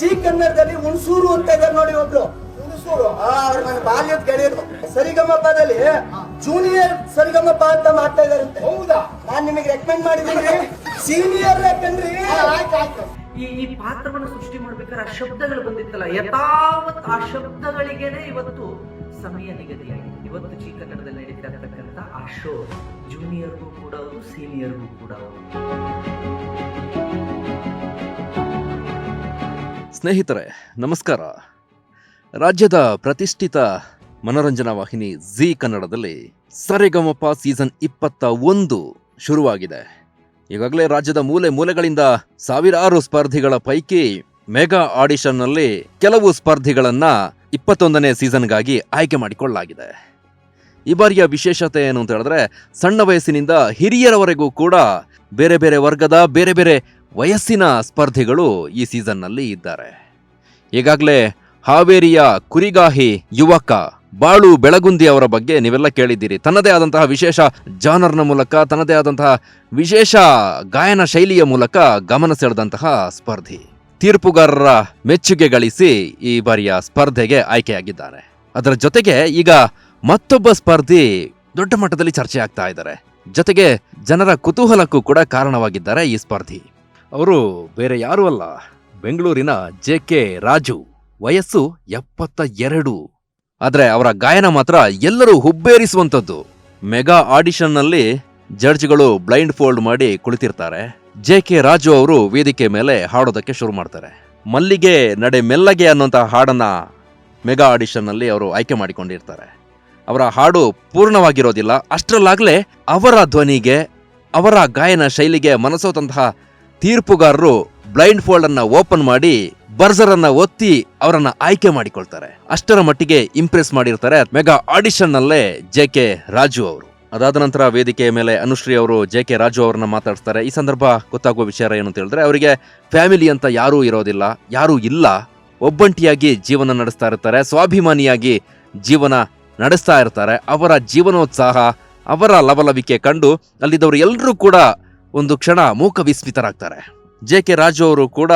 G ಕನ್ನಡದಲ್ಲಿ ಹುಣಸೂರು ಅಂತ ಇದ್ದಾರೆ ನೋಡಿ ಒಬ್ರು. ಹುಣಸೂರು. ಆ, ಅವ್ರು ಬಾಲ್ಯದ ಗೆಳೆಯರು. ಸರಿಗಮಪ್ಪದಲ್ಲಿ ಜೂನಿಯರ್ ಸರಿಗಮಪ್ಪ ಅಂತ ಮಾಡ್ತಾ ಇದಾರಂತೆ ಹೌದಾ? ನಾನ್ ನಿಮಗೆ ರೆಕಮೆಂಡ್ ಮಾಡಿದ್ದೀನಿ. ಸೀನಿಯರ್ ಯಾಕಂದ್ರಿ ಆಯ್ತು ಆಯ್ತು. ಈ ಈ ಪಾತ್ರವನ್ನು ಸೃಷ್ಟಿ ಮಾಡ್ಬೇಕಾದ್ರೆ ಆ ಶಬ್ದಗಳು ಬಂದಿತ್ತಲ್ಲ. ಯಥಾವತ್ ಆ ಶಬ್ದಗಳಿಗೇನೆ ಇವತ್ತು ಸಮಯ ನಿಗದಿಯಾಗಿದೆ. ಇವತ್ತು ಚಿಕ್ಕ ಕನ್ನಡದಲ್ಲಿ ನಡೀತಾ ಇರ್ತಕ್ಕಂಥ ಆ ಶೋ ಜೂನಿಯರ್ಗೂ ಕೂಡ ಹೌದು ಸೀನಿಯರ್ಗೂ ಕೂಡ. ಹೌದು ಸ್ನೇಹಿತರೆ, ನಮಸ್ಕಾರ. ರಾಜ್ಯದ ಪ್ರತಿಷ್ಠಿತ ಮನೋರಂಜನಾ ವಾಹಿನಿ ಜಿ ಕನ್ನಡದಲ್ಲಿ ಸರೆಗಮಪ ಸೀಸನ್ ಇಪ್ಪತ್ತ ಒಂದು ಶುರುವಾಗಿದೆ. ಈಗಾಗಲೇ ರಾಜ್ಯದ ಮೂಲೆ ಮೂಲೆಗಳಿಂದ ಸಾವಿರಾರು ಸ್ಪರ್ಧಿಗಳ ಪೈಕಿ ಮೆಗಾ ಆಡಿಷನ್ನಲ್ಲಿ ಕೆಲವು ಸ್ಪರ್ಧಿಗಳನ್ನು ಇಪ್ಪತ್ತೊಂದನೇ ಸೀಸನ್ಗಾಗಿ ಆಯ್ಕೆ ಮಾಡಿಕೊಳ್ಳಲಾಗಿದೆ. ಈ ಬಾರಿಯ ವಿಶೇಷತೆ ಏನು ಅಂತ ಹೇಳಿದ್ರೆ, ಸಣ್ಣ ವಯಸ್ಸಿನಿಂದ ಹಿರಿಯರವರೆಗೂ ಕೂಡ ಬೇರೆ ಬೇರೆ ವರ್ಗದ, ಬೇರೆ ಬೇರೆ ವಯಸ್ಸಿನ ಸ್ಪರ್ಧಿಗಳು ಈ ಸೀಸನ್ನಲ್ಲಿ ಇದ್ದಾರೆ. ಈಗಾಗಲೇ ಹಾವೇರಿಯ ಕುರಿಗಾಹಿ ಯುವಕ ಬಾಳು ಬೆಳಗುಂದಿ ಅವರ ಬಗ್ಗೆ ನೀವೆಲ್ಲ ಕೇಳಿದ್ದೀರಿ. ತನ್ನದೇ ಆದಂತಹ ವಿಶೇಷ ಜಾನರ್ನ ಮೂಲಕ, ತನ್ನದೇ ಆದಂತಹ ವಿಶೇಷ ಗಾಯನ ಶೈಲಿಯ ಮೂಲಕ ಗಮನ ಸೆಳೆದಂತಹ ಸ್ಪರ್ಧಿ. ತೀರ್ಪುಗಾರರ ಮೆಚ್ಚುಗೆ ಗಳಿಸಿ ಈ ಬಾರಿಯ ಸ್ಪರ್ಧೆಗೆ ಆಯ್ಕೆಯಾಗಿದ್ದಾರೆ. ಅದರ ಜೊತೆಗೆ ಈಗ ಮತ್ತೊಬ್ಬ ಸ್ಪರ್ಧಿ ದೊಡ್ಡ ಮಟ್ಟದಲ್ಲಿ ಚರ್ಚೆ ಆಗ್ತಾ ಇದ್ದಾರೆ. ಜೊತೆಗೆ ಜನರ ಕುತೂಹಲಕ್ಕೂ ಕೂಡ ಕಾರಣವಾಗಿದ್ದಾರೆ ಈ ಸ್ಪರ್ಧಿ. ಅವರು ಬೇರೆ ಯಾರೂ ಅಲ್ಲ. ಬೆಂಗಳೂರಿನ ಜೆ ಕೆ ರಾಜು, ವಯಸ್ಸು ಎಪ್ಪತ್ತ ಎರಡು. ಆದರೆ ಅವರ ಗಾಯನ ಮಾತ್ರ ಎಲ್ಲರೂ ಹುಬ್ಬೇರಿಸುವಂಥದ್ದು. ಮೆಗಾ ಆಡಿಷನ್ನಲ್ಲಿ ಜಡ್ಜ್ಗಳು ಬ್ಲೈಂಡ್ ಫೋಲ್ಡ್ ಮಾಡಿ ಕುಳಿತಿರ್ತಾರೆ. ಜೆ ಕೆ ರಾಜು ಅವರು ವೇದಿಕೆ ಮೇಲೆ ಹಾಡೋದಕ್ಕೆ ಶುರು ಮಾಡ್ತಾರೆ. ಮಲ್ಲಿಗೆ ನಡೆ ಮೆಲ್ಲಗೆ ಅನ್ನೋಂಥ ಹಾಡನ್ನ ಮೆಗಾ ಆಡಿಷನ್ನಲ್ಲಿ ಅವರು ಆಯ್ಕೆ ಮಾಡಿಕೊಂಡಿರ್ತಾರೆ. ಅವರ ಹಾಡು ಪೂರ್ಣವಾಗಿರೋದಿಲ್ಲ. ಅಷ್ಟರಲ್ಲಾಗಲೇ ಅವರ ಧ್ವನಿಗೆ, ಅವರ ಗಾಯನ ಶೈಲಿಗೆ ಮನಸೋತಂತಹ ತೀರ್ಪುಗಾರರು ಬ್ಲೈಂಡ್ ಫೋಲ್ಡ್ ಅನ್ನ ಓಪನ್ ಮಾಡಿ ಬರ್ಜರ್ ಅನ್ನ ಒತ್ತಿ ಅವರನ್ನ ಆಯ್ಕೆ ಮಾಡಿಕೊಳ್ತಾರೆ. ಅಷ್ಟರ ಮಟ್ಟಿಗೆ ಇಂಪ್ರೆಸ್ ಮಾಡಿರ್ತಾರೆ ಮೆಗಾ ಆಡಿಷನ್ ನಲ್ಲೇ ಜೆ ಕೆ ರಾಜು ಅವರು. ಅದಾದ ನಂತರ ವೇದಿಕೆಯ ಮೇಲೆ ಅನುಶ್ರೀ ಅವರು ಜೆ ಕೆ ರಾಜು ಅವರನ್ನ ಮಾತಾಡ್ತಾರೆ ಈ ಸಂದರ್ಭ ಗೊತ್ತಾಗುವ ವಿಚಾರ ಏನು ಅಂತ ಹೇಳಿದ್ರೆ, ಅವರಿಗೆ ಫ್ಯಾಮಿಲಿ ಅಂತ ಯಾರೂ ಇರೋದಿಲ್ಲ, ಯಾರೂ ಇಲ್ಲ. ಒಬ್ಬಂಟಿಯಾಗಿ ಜೀವನ ನಡೆಸ್ತಾ ಇರ್ತಾರೆ, ಸ್ವಾಭಿಮಾನಿಯಾಗಿ ಜೀವನ ನಡೆಸ್ತಾ ಇರ್ತಾರೆ. ಅವರ ಜೀವನೋತ್ಸಾಹ, ಅವರ ಲವಲವಿಕೆ ಕಂಡು ಅಲ್ಲಿದ್ದವರು ಎಲ್ಲರೂ ಕೂಡ ಒಂದು ಕ್ಷಣ ಮೂಕ ವಿಸ್ಮಿತರಾಗ್ತಾರೆ. ಜೆ ಕೆ ರಾಜು ಅವರು ಕೂಡ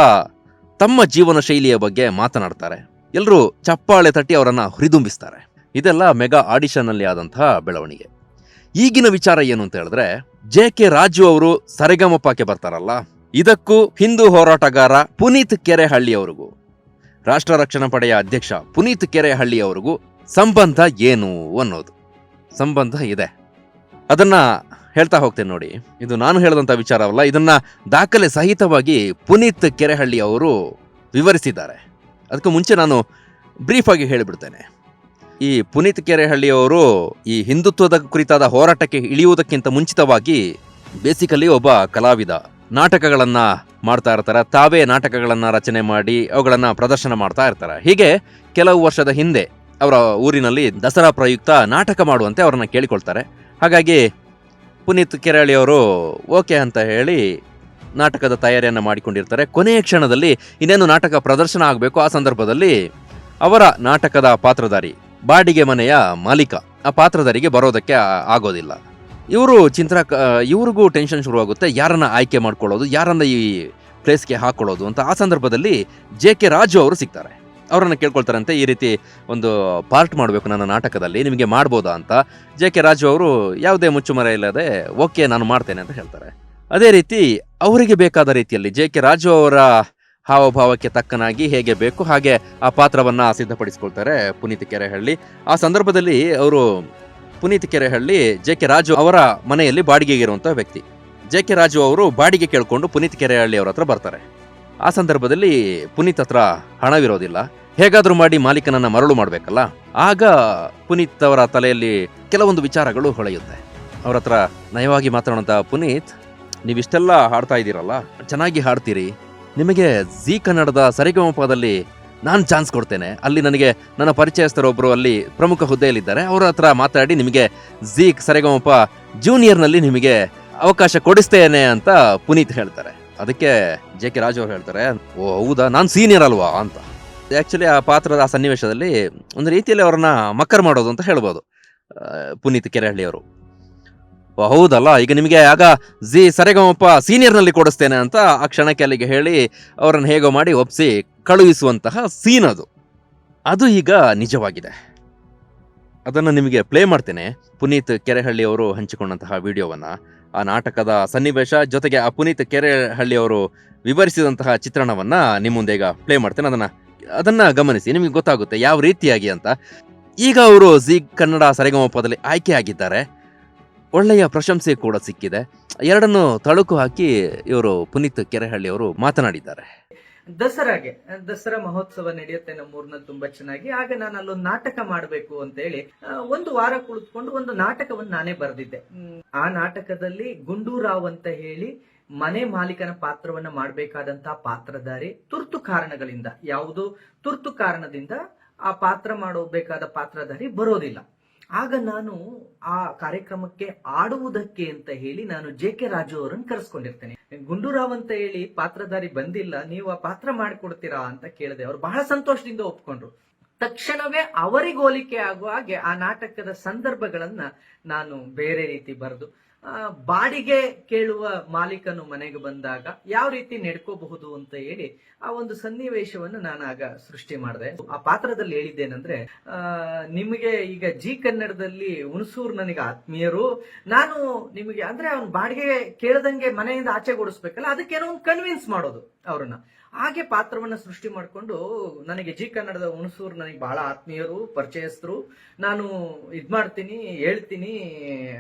ತಮ್ಮ ಜೀವನ ಶೈಲಿಯ ಬಗ್ಗೆ ಮಾತನಾಡ್ತಾರೆ. ಎಲ್ಲರೂ ಚಪ್ಪಾಳೆ ತಟ್ಟಿ ಅವರನ್ನು ಹುರಿದುಂಬಿಸ್ತಾರೆ. ಇದೆಲ್ಲ ಮೆಗಾ ಆಡಿಷನ್ ಅಲ್ಲಿ ಆದಂತಹ ಬೆಳವಣಿಗೆ. ಈಗಿನ ವಿಚಾರ ಏನು ಅಂತ ಹೇಳಿದ್ರೆ, ಜೆ ಕೆ ರಾಜು ಅವರು ಸರೆಗಮಪಕ್ಕೆ ಬರ್ತಾರಲ್ಲ, ಇದಕ್ಕೂ ಹಿಂದೂ ಹೋರಾಟಗಾರ ಪುನೀತ್ ಕೆರೆಹಳ್ಳಿ ಅವರಿಗೂ ರಾಷ್ಟ್ರ ರಕ್ಷಣಾ ಪಡೆಯ ಅಧ್ಯಕ್ಷ ಪುನೀತ್ ಕೆರೆಹಳ್ಳಿ ಅವರಿಗೂ ಸಂಬಂಧ ಏನು ಅನ್ನೋದು. ಸಂಬಂಧ ಇದೆ. ಅದನ್ನ ಹೇಳ್ತಾ ಹೋಗ್ತೇನೆ ನೋಡಿ. ಇದು ನಾನು ಹೇಳಿದಂಥ ವಿಚಾರವಲ್ಲ ಇದನ್ನ ದಾಖಲೆ ಸಹಿತವಾಗಿ ಪುನೀತ್ ಕೆರೆಹಳ್ಳಿ ಅವರು ವಿವರಿಸಿದ್ದಾರೆ. ಅದಕ್ಕೂ ಮುಂಚೆ ನಾನು ಬ್ರೀಫ್ ಆಗಿ ಹೇಳಿಬಿಡ್ತೇನೆ. ಈ ಪುನೀತ್ ಕೆರೆಹಳ್ಳಿ ಅವರು ಈ ಹಿಂದುತ್ವದ ಕುರಿತಾದ ಹೋರಾಟಕ್ಕೆ ಇಳಿಯುವುದಕ್ಕಿಂತ ಮುಂಚಿತವಾಗಿ ಬೇಸಿಕಲಿ ಒಬ್ಬ ಕಲಾವಿದ. ನಾಟಕಗಳನ್ನು ಮಾಡ್ತಾ ಇರ್ತಾರೆ, ತಾವೇ ನಾಟಕಗಳನ್ನು ರಚನೆ ಮಾಡಿ ಅವುಗಳನ್ನು ಪ್ರದರ್ಶನ ಮಾಡ್ತಾ ಇರ್ತಾರೆ. ಹೀಗೆ ಕೆಲವು ವರ್ಷದ ಹಿಂದೆ ಅವರ ಊರಿನಲ್ಲಿ ದಸರಾ ಪ್ರಯುಕ್ತ ನಾಟಕ ಮಾಡುವಂತೆ ಅವರನ್ನು ಕೇಳಿಕೊಳ್ತಾರೆ. ಹಾಗಾಗಿ ಪುನೀತ್ ಕೆರಳಿ ಅವರು ಓಕೆ ಅಂತ ಹೇಳಿ ನಾಟಕದ ತಯಾರಿಯನ್ನು ಮಾಡಿಕೊಂಡಿರ್ತಾರೆ. ಕೊನೆಯ ಕ್ಷಣದಲ್ಲಿ ಇನ್ನೇನು ನಾಟಕ ಪ್ರದರ್ಶನ ಆಗಬೇಕು ಆ ಸಂದರ್ಭದಲ್ಲಿ ಅವರ ನಾಟಕದ ಪಾತ್ರಧಾರಿ, ಬಾಡಿಗೆ ಮನೆಯ ಮಾಲೀಕ. ಆ ಪಾತ್ರಧಾರಿಗೆ ಬರೋದಕ್ಕೆ ಆಗೋದಿಲ್ಲ. ಇವರು ಚಿಂತ್ರ ಇವ್ರಿಗೂ ಟೆನ್ಷನ್ ಶುರುವಾಗುತ್ತೆ. ಯಾರನ್ನ ಆಯ್ಕೆ ಮಾಡ್ಕೊಳ್ಳೋದು, ಯಾರನ್ನ ಈ ಪ್ಲೇಸ್ಗೆ ಹಾಕೊಳ್ಳೋದು ಅಂತ ಆ ಸಂದರ್ಭದಲ್ಲಿ ಜೆ ಕೆ ರಾಜು ಅವರು ಸಿಗ್ತಾರೆ. ಅವರನ್ನ ಕೇಳ್ಕೊಳ್ತಾರಂತೆ. ಈ ರೀತಿ ಒಂದು ಪಾರ್ಟ್ ಮಾಡಬೇಕು ನನ್ನ ನಾಟಕದಲ್ಲಿ. ನಿಮಗೆ ಮಾಡ್ಬೋದಾ ಅಂತ. ಜೆ ಕೆ ರಾಜು ಅವರು, ಯಾವುದೇ ಮುಚ್ಚುಮರೆ ಇಲ್ಲದೆ ಓಕೆ, ನಾನು ಮಾಡ್ತೇನೆ ಅಂತ ಹೇಳ್ತಾರೆ. ಅದೇ ರೀತಿ, ಅವರಿಗೆ ಬೇಕಾದ ರೀತಿಯಲ್ಲಿ ಜೆ ಕೆ ರಾಜು ಅವರ ಹಾವಭಾವಕ್ಕೆ ತಕ್ಕನಾಗಿ ಹೇಗೆ ಬೇಕು, ಹಾಗೆ ಆ ಪಾತ್ರವನ್ನು ಸಿದ್ಧಪಡಿಸ್ಕೊಳ್ತಾರೆ ಪುನೀತ್ ಕೆರೆಹಳ್ಳಿ. ಆ ಸಂದರ್ಭದಲ್ಲಿ ಅವರು, ಪುನೀತ್ ಕೆರೆಹಳ್ಳಿ ಜೆ ಕೆ ರಾಜು ಅವರ ಮನೆಯಲ್ಲಿ ಬಾಡಿಗೆಗೆ ಇರುವಂತಹ ವ್ಯಕ್ತಿ. ಜೆ ಕೆ ರಾಜು ಅವರು ಬಾಡಿಗೆ ಕೇಳಿಕೊಂಡು ಪುನೀತ್ ಕೆರೆಹಳ್ಳಿ ಅವರ ಹತ್ರ ಬರ್ತಾರೆ. ಆ ಸಂದರ್ಭದಲ್ಲಿ ಪುನೀತ್ ಹತ್ರ ಹಣವಿರೋದಿಲ್ಲ. ಹೇಗಾದರೂ ಮಾಡಿ ಮಾಲೀಕನನ್ನ ಮರಳು ಮಾಡಬೇಕಲ್ಲ? ಆಗ ಪುನೀತ್ ಅವರ ತಲೆಯಲ್ಲಿ ಕೆಲವೊಂದು ವಿಚಾರಗಳು ಹೊಳೆಯುತ್ತೆ. ಅವ್ರ ಹತ್ರ ನಯವಾಗಿ ಮಾತನಾಡುವಂತ ಪುನೀತ್, ನೀವಿಷ್ಟೆಲ್ಲ ಹಾಡ್ತಾ ಇದ್ದೀರಲ್ಲ? ಚೆನ್ನಾಗಿ ಹಾಡ್ತೀರಿ. ನಿಮಗೆ ಜಿ ಕನ್ನಡದ ಸರಿಗಮಪದಲ್ಲಿ ನಾನು ಚಾನ್ಸ್ ಕೊಡ್ತೇನೆ. ಅಲ್ಲಿ ನನಗೆ ನನ್ನ ಪರಿಚಯಸ್ಥರೊಬ್ಬರು ಅಲ್ಲಿ ಪ್ರಮುಖ ಹುದ್ದೆಯಲ್ಲಿದ್ದಾರೆ. ಅವರ ಹತ್ರ ಮಾತಾಡಿ ನಿಮಗೆ ಜಿ ಸರಿಗಮಪ ಜೂನಿಯರ್ನಲ್ಲಿ ನಿಮಗೆ ಅವಕಾಶ ಕೊಡಿಸ್ತೇನೆ ಅಂತ ಪುನೀತ್ ಹೇಳ್ತಾರೆ. ಅದಕ್ಕೆ ಜೆ ಕೆ ರಾಜು ಅವ್ರು ಹೇಳ್ತಾರೆ, ಓ, ಹೌದಾ? ನಾನು ಸೀನಿಯರ್ ಅಲ್ವಾ ಅಂತ. ಆ್ಯಕ್ಚುಲಿ ಆ ಪಾತ್ರದ ಆ ಸನ್ನಿವೇಶದಲ್ಲಿ ಒಂದು ರೀತಿಯಲ್ಲಿ ಅವ್ರನ್ನ ಮಕ್ಕರ್ ಮಾಡೋದು ಅಂತ ಹೇಳ್ಬೋದು ಪುನೀತ್ ಕೆರೆಹಳ್ಳಿ ಅವರು ಓ, ಹೌದಲ್ಲ? ಈಗ ನಿಮಗೆ ಆಗ ಜಿ ಸರೆಗಮಪ್ಪ ಸೀನಿಯರ್ನಲ್ಲಿ ಕೊಡಿಸ್ತೇನೆ ಅಂತ ಆ ಕ್ಷಣಕ್ಕೆ ಅಲ್ಲಿಗೆ ಹೇಳಿ ಅವರನ್ನು ಹೇಗೋ ಮಾಡಿ ಒಪ್ಸಿ ಕಳುಹಿಸುವಂತಹ ಸೀನ್ ಅದು. ಅದು ಈಗ ನಿಜವಾಗಿದೆ. ಅದನ್ನು ನಿಮಗೆ ಪ್ಲೇ ಮಾಡ್ತೇನೆ. ಪುನೀತ್ ಕೆರೆಹಳ್ಳಿ ಅವರು ಹಂಚಿಕೊಂಡಂತಹ ವಿಡಿಯೋವನ್ನ. ಆ ನಾಟಕದ ಸನ್ನಿವೇಶ. ಜೊತೆಗೆ ಆ ಪುನೀತ್ ಕೆರೆಹಳ್ಳಿ ಅವರು ವಿವರಿಸಿದಂತಹ ಚಿತ್ರಣವನ್ನ ನಿಮ್ಮ ಮುಂದೆ ಈಗ ಪ್ಲೇ ಮಾಡ್ತೇನೆ. ಅದನ್ನ ಅದನ್ನ ಗಮನಿಸಿ. ನಿಮಗೆ ಗೊತ್ತಾಗುತ್ತೆ ಯಾವ ರೀತಿಯಾಗಿ ಅಂತ. ಈಗ ಅವರು ಜಿ ಕನ್ನಡ ಸರಿಗಮಪದಲ್ಲಿ ಆಯ್ಕೆ ಆಗಿದ್ದಾರೆ. ಒಳ್ಳೆಯ ಪ್ರಶಂಸೆ ಕೂಡ ಸಿಕ್ಕಿದೆ. ಎರಡನ್ನು ತಳುಕು ಹಾಕಿ ಇವರು ಪುನೀತ್ ಕೆರೆಹಳ್ಳಿ ಅವರು ಮಾತನಾಡಿದ್ದಾರೆ. ದಸರಾಗೆ, ದಸರಾ ಮಹೋತ್ಸವ ನಡೆಯುತ್ತೆ ನಮ್ಮೂರ್ನ ತುಂಬಾ ಚೆನ್ನಾಗಿ. ಆಗ ನಾನು ಅಲ್ಲೊಂದು ನಾಟಕ ಮಾಡಬೇಕು ಅಂತ ಹೇಳಿ ಒಂದು ವಾರ ಕುಳಿತುಕೊಂಡು ಒಂದು ನಾಟಕವನ್ನು ನಾನೇ ಬರೆದಿದ್ದೆ. ಆ ನಾಟಕದಲ್ಲಿ ಗುಂಡೂರಾವ್ ಅಂತ ಹೇಳಿ ಮನೆ ಮಾಲೀಕನ ಪಾತ್ರವನ್ನ ಮಾಡಬೇಕಾದಂತ ಪಾತ್ರಧಾರಿ ತುರ್ತು ಕಾರಣಗಳಿಂದ, ಯಾವುದು? ತುರ್ತು ಕಾರಣದಿಂದ ಆ ಪಾತ್ರ ಮಾಡಬೇಕಾದ ಪಾತ್ರಧಾರಿ ಬರೋದಿಲ್ಲ. ಆಗ ನಾನು ಆ ಕಾರ್ಯಕ್ರಮಕ್ಕೆ ಆಡುವುದಕ್ಕೆ ಅಂತ ಹೇಳಿ ನಾನು ಜೆ ಕೆ ರಾಜು ಅವರನ್ನು ಕರೆಸ್ಕೊಂಡಿರ್ತೇನೆ. ಗುಂಡೂರಾವ್ ಅಂತ ಹೇಳಿ ಪಾತ್ರಧಾರಿ ಬಂದಿಲ್ಲ, ನೀವು ಆ ಪಾತ್ರ ಮಾಡಿಕೊಡ್ತೀರಾ ಅಂತ ಕೇಳಿದೆ. ಅವ್ರು ಬಹಳ ಸಂತೋಷದಿಂದ ಒಪ್ಕೊಂಡ್ರು. ತಕ್ಷಣವೇ ಅವರಿಗೆ ಹೋಲಿಕೆ ಆಗುವ ಹಾಗೆ ಆ ನಾಟಕದ ಸಂದರ್ಭಗಳನ್ನ ನಾನು ಬೇರೆ ರೀತಿ ಬರೆದು ಬಾಡಿಗೆ ಕೇಳುವ ಮಾಲೀಕನು ಮನೆಗೆ ಬಂದಾಗ ಯಾವ ರೀತಿ ನಡ್ಕೋಬಹುದು ಅಂತ ಹೇಳಿ ಆ ಒಂದು ಸನ್ನಿವೇಶವನ್ನು ನಾನು ಆಗ ಸೃಷ್ಟಿ ಮಾಡಿದೆ. ಆ ಪಾತ್ರದಲ್ಲಿ ಹೇಳಿದ್ದೇನೆಂದ್ರೆ ನಿಮಗೆ ಈಗ ಜಿ ಕನ್ನಡದಲ್ಲಿ ಹುಣಸೂರು ನನಗೆ ಆತ್ಮೀಯರು, ನಾನು ನಿಮಗೆ, ಅಂದ್ರೆ ಅವ್ನು ಬಾಡಿಗೆ ಕೇಳದಂಗೆ ಮನೆಯಿಂದ ಆಚೆ ಅದಕ್ಕೆ ಏನೋ ಒಂದು ಕನ್ವಿನ್ಸ್ ಮಾಡೋದು ಅವ್ರನ್ನ. ಹಾಗೆ ಪಾತ್ರವನ್ನ ಸೃಷ್ಟಿ ಮಾಡಿಕೊಂಡು ನನಗೆ ಜಿ ಕನ್ನಡದ ಹುಣಸೂರು ನನಗೆ ಬಹಳ ಆತ್ಮೀಯರು, ಪರಿಚಯಸ್ಥರು. ನಾನು ಇದ್ ಮಾಡ್ತೀನಿ, ಹೇಳ್ತೀನಿ,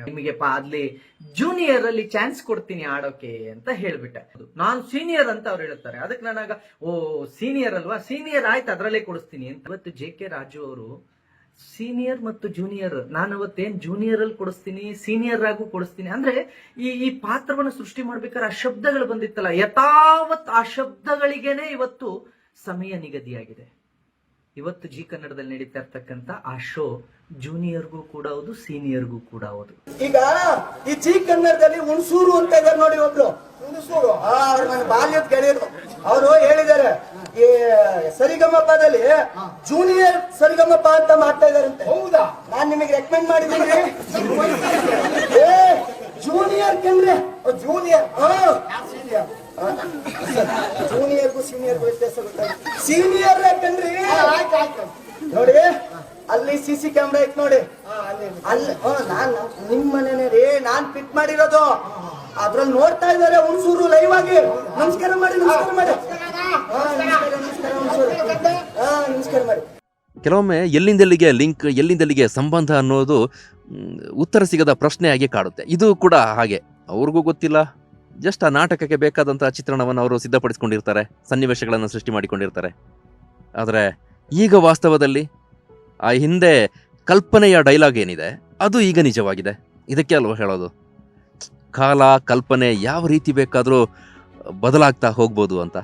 ನಿಮಗೆ ಪಾ ಅಲ್ಲಿ ಜೂನಿಯರ್ ಅಲ್ಲಿ ಚಾನ್ಸ್ ಕೊಡ್ತೀನಿ ಆಡೋಕೆ ಅಂತ ಹೇಳ್ಬಿಟ್ಟೆ. ನಾನು ಸೀನಿಯರ್ ಅಂತ ಅವ್ರು ಹೇಳ್ತಾರೆ. ಅದಕ್ಕೆ ನಾನಾಗ, ಓ ಸೀನಿಯರ್ ಅಲ್ವಾ? ಸೀನಿಯರ್ ಆಯ್ತು, ಅದರಲ್ಲೇ ಕೊಡಿಸ್ತೀನಿ ಅಂತ. ಇವತ್ತು ಜೆ ಕೆ ರಾಜು ಅವರು ಸೀನಿಯರ್ ಮತ್ತು ಜೂನಿಯರ್ ನಾನು ಅವತ್ತೇನ್ ಜೂನಿಯರ್ ಅಲ್ಲಿ ಕೊಡಿಸ್ತೀನಿ ಸೀನಿಯರ್ ಆಗು ಕೊಡಿಸ್ತೀನಿ. ಅಂದ್ರೆ ಈ ಈ ಪಾತ್ರವನ್ನು ಸೃಷ್ಟಿ ಮಾಡ್ಬೇಕಾದ್ರೆ ಆ ಶಬ್ದಗಳು ಬಂದಿತ್ತಲ್ಲ. ಯಥಾವತ್ ಆ ಶಬ್ದಗಳಿಗೇನೆ ಇವತ್ತು ಸಮಯ ನಿಗದಿಯಾಗಿದೆ. ಇವತ್ತು ಜಿ ಕನ್ನಡದಲ್ಲಿ ನಡೀತಾ ಇರ್ತಕ್ಕಂತ ಆ ಶೋ ಜೂನಿಯರ್ಗೂ ಕೂಡ ಹೌದು ಸೀನಿಯರ್ಗೂ ಕೂಡ ಹೌದು. ಈಗ ಈ ಜಿ ಕನ್ನಡದಲ್ಲಿ ಹುಣಸೂರು ಅಂತ ಇದಾರೆ ನೋಡಿ ಒಬ್ರು. ಹುಣಸೂರು. ಬಾಲ್ಯದ ಗೆಳೆಯರು. ಅವರು ಹೇಳಿದ್ದಾರೆ ಈ ಸರಿಗಮಪದಲ್ಲಿ ಜೂನಿಯರ್ ಸರಿಗಮಪ ಅಂತ ಮಾಡ್ತಾ ಇದಾರಂತೆ ಹೌದಾ? ನಾನ್ ನಿಮಗೆ ರೆಕಮೆಂಡ್ ಮಾಡಿದ್ದೀನಿ. ಏ ಜೂನಿಯರ್ ಕೆಂದ್ರೆ ಜೂನಿಯರ್ ಜೂನಿಯರ್ಗೂ ಸೀನಿಯರ್ಗೂ ವ್ಯತ್ಯಾಸ ಗೊತ್ತಾಗ ಸೀನಿಯರ್ ಕಣ್ರಿ ನೋಡಿ ಅಲ್ಲಿ ಸಿ ಸಿ ಕ್ಯಾಮ್ರಾ ಐತ್ ನೋಡಿ. ಅಲ್ಲಿ. ನಾನ್ ನಿಮ್ ಮನೇನೆ ರೀ ನಾನ್ ಫಿಟ್ ಮಾಡಿರೋದು. ಅದ್ರಲ್ಲಿ ನೋಡ್ತಾ ಇದಾರೆ ಹುಣಸೂರು ಲೈವ್ ಆಗಿ. ನಮಸ್ಕಾರ ಮಾಡಿ ನಮಸ್ಕಾರ ಮಾಡಿ. ನಮಸ್ಕಾರ ಮಾಡಿ. ಕೆಲವೊಮ್ಮೆ ಎಲ್ಲಿಂದೆಲ್ಲಿಗೆ ಲಿಂಕ್, ಎಲ್ಲಿಂದೆಲ್ಲಿಗೆ ಸಂಬಂಧ ಅನ್ನೋದು ಉತ್ತರ ಸಿಗದ ಪ್ರಶ್ನೆಯಾಗಿ ಕಾಡುತ್ತೆ. ಇದು ಕೂಡ ಹಾಗೆ. ಅವ್ರಿಗೂ ಗೊತ್ತಿಲ್ಲ. ಜಸ್ಟ್ ಆ ನಾಟಕಕ್ಕೆ ಬೇಕಾದಂತಹ ಚಿತ್ರಣವನ್ನು ಅವರು ಸಿದ್ಧಪಡಿಸ್ಕೊಂಡಿರ್ತಾರೆ. ಸನ್ನಿವೇಶಗಳನ್ನು ಸೃಷ್ಟಿ ಮಾಡಿಕೊಂಡಿರ್ತಾರೆ. ಆದರೆ ಈಗ ವಾಸ್ತವದಲ್ಲಿ ಆ ಹಿಂದೆ ಕಲ್ಪನೆಯ ಡೈಲಾಗ್ ಏನಿದೆ, ಅದು ಈಗ ನಿಜವಾಗಿದೆ. ಇದಕ್ಕೆ ಅಲ್ವಾ ಹೇಳೋದು? ಕಾಲ ಕಲ್ಪನೆ ಯಾವ ರೀತಿ ಬೇಕಾದರೂ ಬದಲಾಗ್ತಾ ಹೋಗ್ಬೋದು ಅಂತ.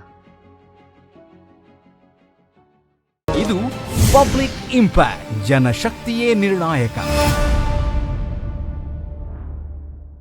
ಇದು ಪಬ್ಲಿಕ್ ಇಂಪ್ಯಾಕ್ಟ್ ಜನಶಕ್ತಿಯೇ ನಿರ್ಣಾಯಕ.